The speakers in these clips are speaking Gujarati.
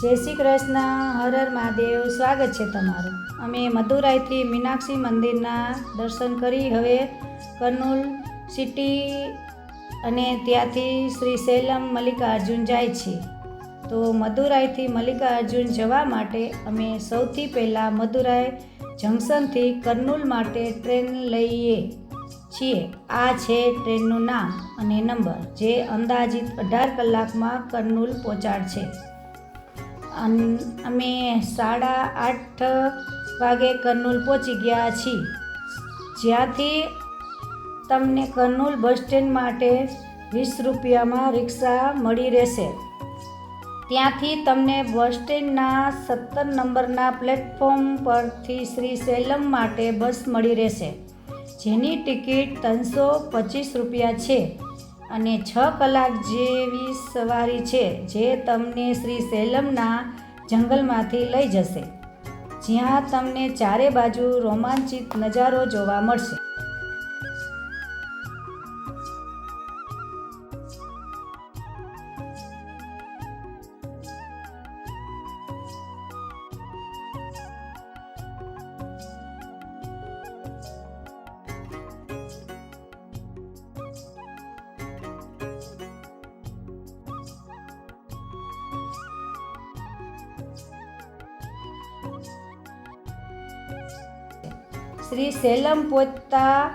જય શ્રી કૃષ્ણ, હર હર મહાદેવ, સ્વાગત છે તમારું. અમે મદુરાઈથી મીનાક્ષી મંદિરના દર્શન કરી હવે કર્નૂલ સિટી અને ત્યાંથી શ્રી શૈલમ મલ્લિકાર્જુન જાય છે. તો મદુરાઈથી મલ્લિકાર્જુન જવા માટે અમે સૌથી પહેલાં મદુરાઈ જંકશનથી કર્નૂલ માટે ટ્રેન લઈએ છીએ. આ છે ટ્રેનનું નામ અને નંબર, જે અંદાજિત અઢાર કલાકમાં કર્નૂલ પહોંચાડશે. અમે સાડા આઠ વાગે કર્નૂલ પહોંચી ગયા છીએ. જ્યાંથી તમને કર્નૂલ બસ સ્ટેન્ડ માટે વીસ રૂપિયામાં રિક્ષા મળી રહેશે. ત્યાંથી તમને બસ સ્ટેન્ડના સત્તર નંબરના પ્લેટફોર્મ પરથી શ્રી સેલમ માટે બસ મળી રહેશે, જેની ટિકિટ ત્રણસો પચીસ રૂપિયા છે. અને છ કલાક જેવી સવારી છે જે તમને શ્રી સેલમના જંગલમાંથી લઈ જશે, જ્યાં તમને ચારે બાજુ રોમાંચિત નજારો જોવા મળશે. શ્રી સેલમ પહોંચતા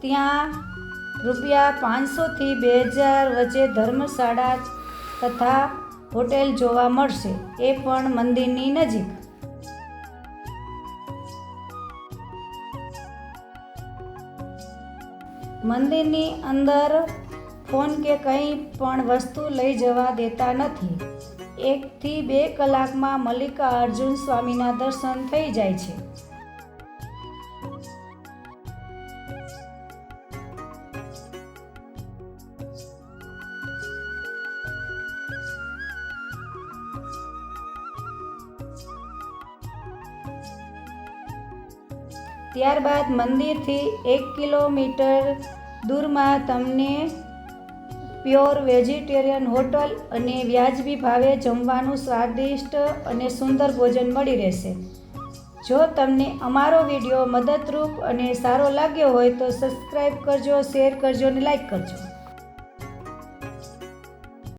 ત્યાં રૂપિયા પાંચસોથી બે હજાર વચ્ચે ધર્મશાળા તથા હોટેલ જોવા મળશે. એ પણ મંદિરની નજીક. મંદિરની અંદર ફોન કે કંઈ પણ વસ્તુ લઈ જવા દેતા નથી. એકથી બે કલાકમાં મલ્લિકાર્જુન સ્વામીના દર્શન થઈ જાય છે. ત્યારબાદ મંદિરથી એક કિલોમીટર દૂરમાં તમને પ્યોર વેજીટેરિયન હોટલ અને વ્યાજબી ભાવે જમવાનું સ્વાદિષ્ટ અને સુંદર ભોજન મળી રહેશે. જો તમને અમારો વીડિયો મદદરૂપ અને સારો લાગ્યો હોય તો સબસ્ક્રાઈબ કરજો શેર કરજો અને લાઈક કરજો.